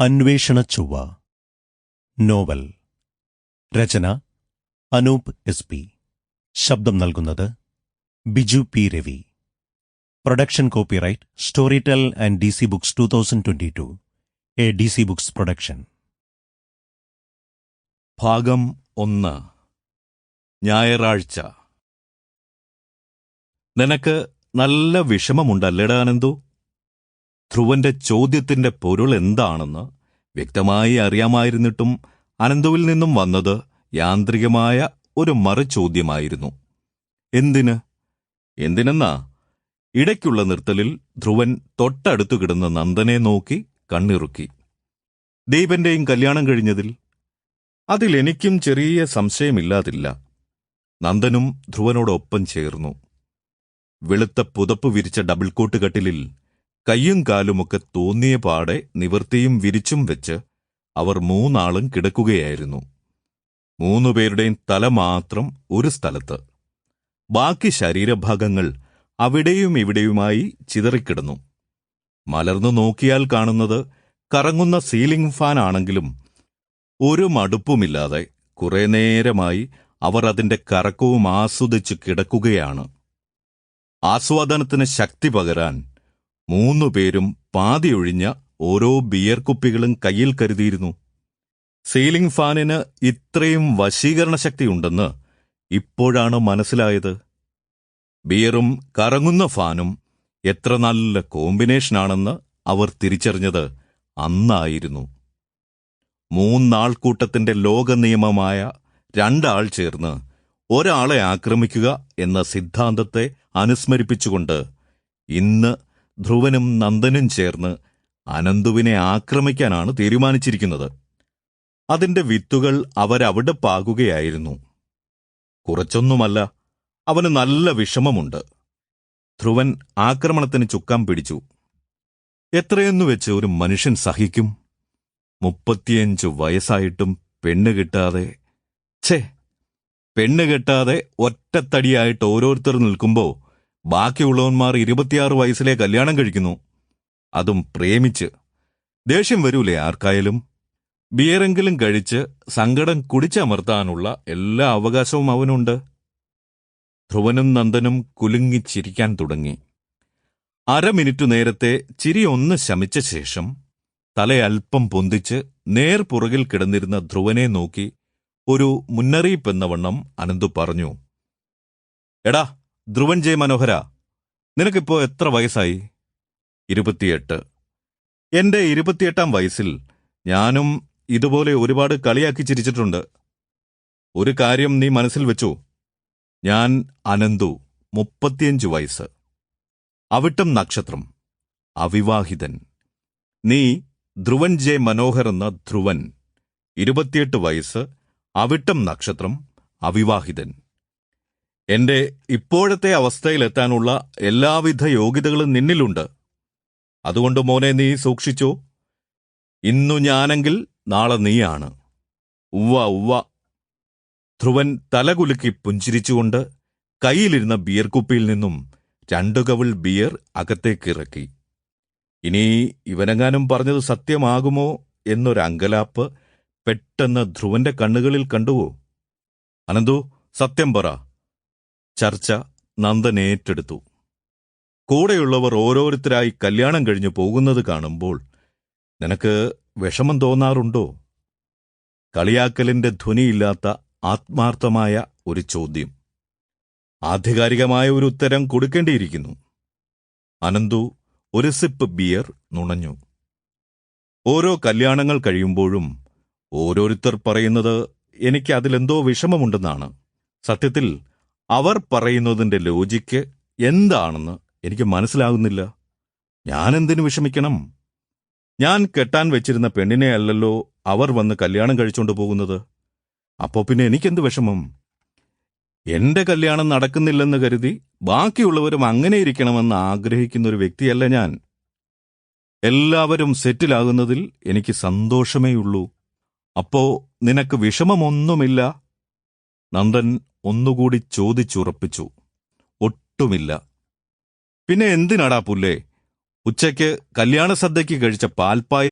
അന്വേഷണ ചൊവ്വ. നോവൽ. രചന. Anoop S P. ശബ്ദം നൽകുന്നത് Biju P Ravi. Production copyright Storytel and D C books two thousand twenty two. A D C books production. ഭാഗം ഒന്ന്. ഞായറാഴ്ച. നിനക്ക് നല്ല വിഷമമുണ്ടല്ലേടാ അനന്തു? ധ്രുവന്റെ ചോദ്യത്തിന്റെ പൊരുൾ എന്താണെന്ന് വ്യക്തമായി അറിയാമായിരുന്നിട്ടും അനന്തുവിൽ നിന്നും വന്നത് യാന്ത്രികമായ ഒരു മറുചോദ്യമായിരുന്നു. എന്തിന്? എന്തിനെന്നാ? ഇടയ്ക്കുള്ള നിർത്തലിൽ ധ്രുവൻ തൊട്ടടുത്തു കിടന്ന നന്ദനെ നോക്കി കണ്ണിറുക്കി. ദീപന്റെയും കല്യാണം കഴിഞ്ഞതിൽ അതിലെനിക്കും ചെറിയ സംശയമില്ലാതില്ല. നന്ദനും ധ്രുവനോടൊപ്പം ചേർന്നു. വെളുത്ത പുതപ്പ് വിരിച്ച ഡബിൾ കോട്ട് കട്ടിലിൽ കയ്യും കാലുമൊക്കെ തോന്നിയ പാടെ നിവൃത്തിയും വിരിച്ചും വെച്ച് അവർ മൂന്നാളും കിടക്കുകയായിരുന്നു. മൂന്നുപേരുടെയും തല മാത്രം ഒരു സ്ഥലത്ത്. ബാക്കി ശരീരഭാഗങ്ങൾ അവിടെയും ഇവിടെയുമായി ചിതറിക്കിടന്നു. മലർന്നു നോക്കിയാൽ കാണുന്നത് കറങ്ങുന്ന സീലിംഗ് ഫാൻ ആണെങ്കിലും ഒരു മടുപ്പുമില്ലാതെ കുറെ നേരമായി അവർ അതിന്റെ കറക്കവും ആസ്വദിച്ചു കിടക്കുകയാണ്. ആസ്വാദനത്തിന് ശക്തി പകരാൻ മൂന്നുപേരും പാതിയൊഴിഞ്ഞ ഓരോ ബിയർ കുപ്പികളും കയ്യിൽ കരുതിയിരുന്നു. സീലിംഗ് ഫാനിന് ഇത്രയും വശീകരണ ശക്തിയുണ്ടെന്ന് ഇപ്പോഴാണ് മനസ്സിലായത്. ബിയറും കറങ്ങുന്ന ഫാനും എത്ര നല്ല കോമ്പിനേഷനാണെന്ന് അവർ തിരിച്ചറിഞ്ഞത് അന്നായിരുന്നു. മൂന്നാൾക്കൂട്ടത്തിന്റെ ലോകനിയമമായ രണ്ടാൾ ചേർന്ന് ഒരാളെ ആക്രമിക്കുക എന്ന സിദ്ധാന്തത്തെ അനുസ്മരിപ്പിച്ചുകൊണ്ട് ഇന്ന് ധ്രുവനും നന്ദനും ചേർന്ന് അനന്തുവിനെ ആക്രമിക്കാനാണ് തീരുമാനിച്ചിരിക്കുന്നത്. അതിന്റെ വിത്തുകൾ അവരവിടെ പാകുകയായിരുന്നു. കുറച്ചൊന്നുമല്ല അവന് നല്ല വിഷമമുണ്ട്. ധ്രുവൻ ആക്രമണത്തിന് ചുക്കാൻ പിടിച്ചു. എത്രയെന്നു വെച്ച് ഒരു മനുഷ്യൻ സഹിക്കും? മുപ്പത്തിയഞ്ചു വയസ്സായിട്ടും പെണ്ണ് കിട്ടാതെ. ഛേ പെണ്ണ് കെട്ടാതെ ഒറ്റത്തടിയായിട്ട് ഓരോരുത്തർ നിൽക്കുമ്പോ ബാക്കിയുള്ളവന്മാർ ഇരുപത്തിയാറ് വയസ്സിലെ കല്യാണം കഴിക്കുന്നു. അതും പ്രേമിച്ച്. ദേഷ്യം വരൂലേ ആർക്കായാലും? ബിയറെങ്കിലും കഴിച്ച് സങ്കടം കുടിച്ചമർത്താനുള്ള എല്ലാ അവകാശവും അവനുണ്ട്. ധ്രുവനും നന്ദനും കുലുങ്ങിച്ചിരിക്കാൻ തുടങ്ങി. അരമിനിറ്റു നേരത്തെ ചിരി ഒന്ന് ശമിച്ച ശേഷം തലയൽപ്പം പൊന്തിച്ച് നേർപുറകിൽ കിടന്നിരുന്ന ധ്രുവനെ നോക്കി ഒരു മുന്നറിയിപ്പെന്ന വണ്ണം അനന്തു പറഞ്ഞു. എടാ ധ്രുവൻ ജെ മനോഹര നിനക്കിപ്പോ എത്ര വയസ്സായി? ഇരുപത്തിയെട്ട്. എന്റെ ഇരുപത്തിയെട്ടാം വയസ്സിൽ ഞാനും ഇതുപോലെ ഒരുപാട് കളിയാക്കി ചിരിച്ചിട്ടുണ്ട്. ഒരു കാര്യം നീ മനസ്സിൽ വെച്ചു. ഞാൻ അനന്തു മുപ്പത്തിയഞ്ചു വയസ്സ്. അവിട്ടം നക്ഷത്രം അവിവാഹിതൻ. നീ ധ്രുവൻ ജെ മനോഹർ എന്ന ധ്രുവൻ. ഇരുപത്തിയെട്ട് വയസ്സ് അവിട്ടം നക്ഷത്രം അവിവാഹിതൻ. എന്റെ ഇപ്പോഴത്തെ അവസ്ഥയിലെത്താനുള്ള എല്ലാവിധ യോഗ്യതകളും നിന്നിലുണ്ട്. അതുകൊണ്ട് മോനെ നീ സൂക്ഷിച്ചോ. ഇന്നു ഞാനെങ്കിൽ നാളെ നീയാണ്. ഉവ്വ ഉവ്വ. ധ്രുവൻ തലകുലുക്കി പുഞ്ചിരിച്ചുകൊണ്ട് കയ്യിലിരുന്ന ബിയർ കുപ്പിയിൽ നിന്നും രണ്ടു കവിൾ ബിയർ അകത്തേക്കിറക്കി. ഇനി ഇവനെങ്ങാനും പറഞ്ഞത് സത്യമാകുമോ എന്നൊരങ്കലാപ്പ് പെട്ടെന്ന് ധ്രുവന്റെ കണ്ണുകളിൽ കണ്ടുവോ? അനന്തു സത്യം പറ. ചർച്ച നന്ദൻ ഏറ്റെടുത്തു. കൂടെയുള്ളവർ ഓരോരുത്തരായി കല്യാണം കഴിഞ്ഞു പോകുന്നത് കാണുമ്പോൾ നിനക്ക് വിഷമം തോന്നാറുണ്ടോ? കളിയാക്കലിന്റെ ധ്വനിയില്ലാത്ത ആത്മാർത്ഥമായ ഒരു ചോദ്യം. ആധികാരികമായ ഒരു ഉത്തരം കൊടുക്കേണ്ടിയിരിക്കുന്നു. അനന്തു ഒരു സിപ്പ് ബിയർ നുണഞ്ഞു. ഓരോ കല്യാണങ്ങൾ കഴിയുമ്പോഴും ഓരോരുത്തർ പറയുന്നത് എനിക്ക് അതിലെന്തോ വിഷമമുണ്ടെന്നാണ്. സത്യത്തിൽ അവർ പറയുന്നതിന്റെ ലോജിക്ക് എന്താണെന്ന് എനിക്ക് മനസ്സിലാകുന്നില്ല. ഞാൻ എന്തിനു വിഷമിക്കണം? ഞാൻ കെട്ടാൻ വെച്ചിരുന്ന പെണ്ണിനെ അല്ലല്ലോ അവർ വന്ന് കല്യാണം കഴിച്ചുകൊണ്ട് പോകുന്നത്. അപ്പോ പിന്നെ എനിക്കെന്ത് വിഷമം? എന്റെ കല്യാണം നടക്കുന്നില്ലെന്ന് കരുതി ബാക്കിയുള്ളവരും അങ്ങനെ ഇരിക്കണമെന്ന് ആഗ്രഹിക്കുന്ന ഒരു വ്യക്തിയല്ല ഞാൻ. എല്ലാവരും സെറ്റിലാകുന്നതിൽ എനിക്ക് സന്തോഷമേയുള്ളൂ. അപ്പോ നിനക്ക് വിഷമമൊന്നുമില്ല? നന്ദൻ ഒന്നുകൂടി ചോദിച്ചുറപ്പിച്ചു. ഒട്ടുമില്ല. പിന്നെ എന്തിനാടാ പുല്ലേ? ഉച്ചയ്ക്ക് കല്യാണ സദ്യയ്ക്ക് കഴിച്ച പാൽപ്പായ?